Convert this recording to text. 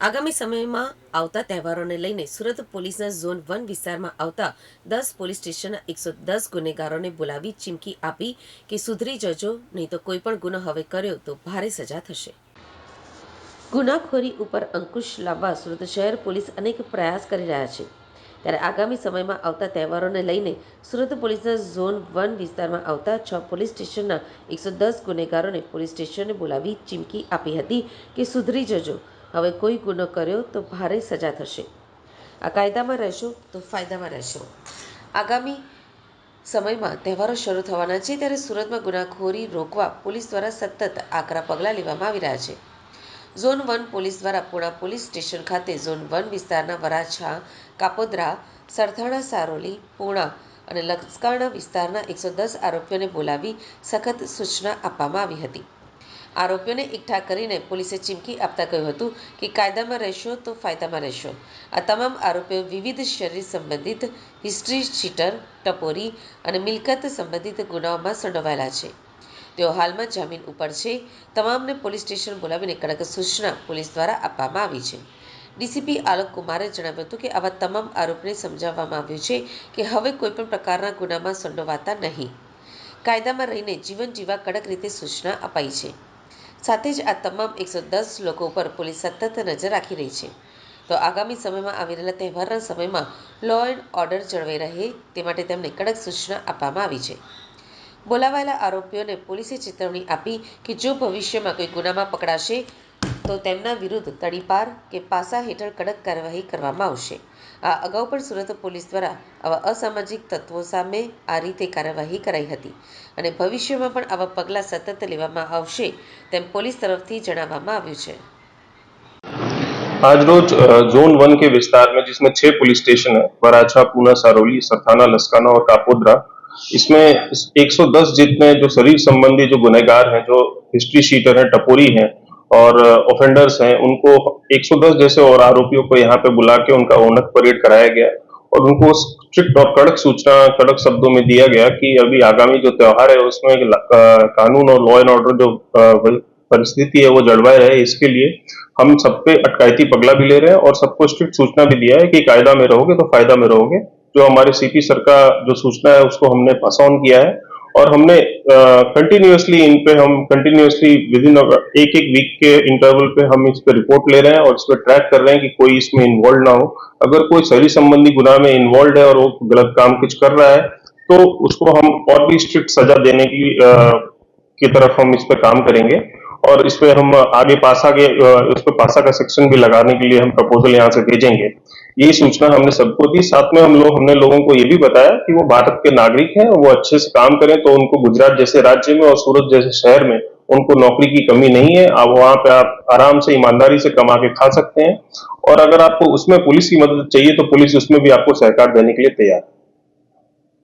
આગામી સમયમાં આવતા તહેવારોને લઈને સુરત પોલીસના ઝોન વન વિસ્તારમાં આવતા દસ પોલીસ સ્ટેશનના એકસો દસ ગુનેગારોને બોલાવી ચીમકી આપી કે સુધરી જજો, નહીં તો કોઈ પણ ગુનો હવે કર્યો તો ભારે સજા થશે. ગુનાખોરી ઉપર અંકુશ લાવવા સુરત શહેર પોલીસ અનેક પ્રયાસ કરી રહ્યા છે. ત્યારે આગામી સમયમાં આવતા તહેવારોને લઈને સુરત પોલીસના ઝોન વન વિસ્તારમાં આવતા છ પોલીસ સ્ટેશનના એકસો દસ ગુનેગારોને પોલીસ સ્ટેશને બોલાવી ચીમકી આપી હતી કે સુધરી જજો હવે કોઈ ગુનો કર્યો તો ભારે સજા થશે. આ કાયદામાં રહેશો તો ફાયદામાં રહેશો. આગામી સમયમાં તહેવારો શરૂ થવાના છે ત્યારે સુરતમાં ગુનાખોરી રોકવા પોલીસ દ્વારા સતત આકરા પગલાં લેવામાં આવી રહ્યા છે. ઝોન વન પોલીસ દ્વારા પુણા પોલીસ સ્ટેશન ખાતે ઝોન વન વિસ્તારના વરાછા, કાપોદ્રા, સરથાણા, સારોલી, પુણા અને લસ્કાણા વિસ્તારના એકસો દસ આરોપીઓને બોલાવી સખત સૂચના આપવામાં આવી હતી. આરોપીઓને એકઠા કરીને પોલીસે ચીમકી આપતા કહ્યું હતું કે કાયદામાં રહેશો તો ફાયદામાં રહેશો. આ તમામ આરોપીઓ વિવિધ શરીર સંબંધિત હિસ્ટ્રી ચીટર ટપોરી અને મિલકત સંબંધિત ગુનાઓમાં સંડોવાયેલા છે. તેઓ હાલમાં જામીન ઉપર છે. તમામને પોલીસ સ્ટેશન બોલાવીને કડક સૂચના પોલીસ દ્વારા આપવામાં આવી છે. ડીસીપી આલોક કુમારે જણાવ્યું હતું કે આવા તમામ આરોપીને સમજાવવામાં આવ્યું છે કે હવે કોઈપણ પ્રકારના ગુનામાં સંડોવાતા નહીં. કાયદામાં રહીને જીવન જીવવા કડક રીતે સૂચના અપાઈ છે. સાથે જ આ તમામ એકસો દસ લોકો ઉપર પોલીસ સતત નજર રાખી રહી છે. તો આગામી સમયમાં આવી રહેલા તહેવારના સમયમાં લો એન્ડ ઓર્ડર જળવાઈ રહે તે માટે તેમને કડક સૂચના આપવામાં આવી છે. બોલાવાયેલા આરોપીઓને પોલીસે ચેતવણી આપી કે જો ભવિષ્યમાં કોઈ ગુનામાં પકડાશે તો તેમના વિરુદ્ધ તડીપાર કે પાસા હેઠળ કડક કાર્યવાહી કરવામાં આવશે આ અગાઉ પણ સુરત પોલીસ દ્વારા આવા અસામાજિક તત્વો સામે આ રીતે કાર્યવાહી કરાઈ હતી અને ભવિષ્યમાં પણ આવા પગલાં સતત લેવામાં આવશે તેમ પોલીસ તરફથી જણાવવામાં આવ્યું છે आज रोज अ, जोन वन के विस्तार में जिसमें छह पुलिस स्टेशन है वराछा पूना सारोली सरथाना लसकाना और कापोद्रा इसमें 110 जितने जो शरीर संबंधी जो गुनहगार हैं जो हिस्ट्री शीटर हैं टपोरी हैं और ऑफेंडर्स हैं, उनको 110 जैसे और आरोपियों को यहाँ पे बुला के उनका ओनक परेड कराया गया और उनको स्ट्रिक्ट और कड़क सूचना, कड़क शब्दों में दिया गया कि अभी आगामी जो त्यौहार है, उसमें कानून और लॉ एंड ऑर्डर जो परिस्थिति है, वो जलवाए रहे, इसके लिए हम सब पे अटकायती पगला भी ले रहे हैं और सबको स्ट्रिक्ट सूचना भी दिया है कि कायदा में रहोगे तो फ़ायदा में रहोगे। जो हमारे सीपी सर का जो सूचना है, उसको हमने पास ऑन किया है। और हमने कंटिन्यूअसली इन पे हम कंटिन्यूसली विद इन एक एक वीक के इंटरवल पे हम इस पे रिपोर्ट ले रहे हैं और इस पर ट्रैक कर रहे हैं कि कोई इसमें इन्वॉल्व ना हो। अगर कोई सही संबंधी गुनाह में इन्वॉल्व है और वो गलत काम कुछ कर रहा है तो उसको हम और भी स्ट्रिक्ट सजा देने की आ, की तरफ़ हम इस पर काम करेंगे। और इस पे हम आगे पासा के उस पे पासा का सेक्शन भी लगाने के लिए हम प्रपोजल यहाँ से भेजेंगे। ये सूचना हमने सबको दी। साथ में हम लोग, हमने लोगों को ये भी बताया कि वो भारत के नागरिक हैं वो अच्छे से काम करें तो उनको गुजरात जैसे राज्य में और सूरत जैसे शहर में उनको नौकरी की कमी नहीं है। आप वहाँ पे आप आराम से, ईमानदारी से कमा के खा सकते हैं। और अगर आपको उसमें पुलिस की मदद चाहिए तो पुलिस उसमें भी आपको सहकार देने के लिए तैयार है।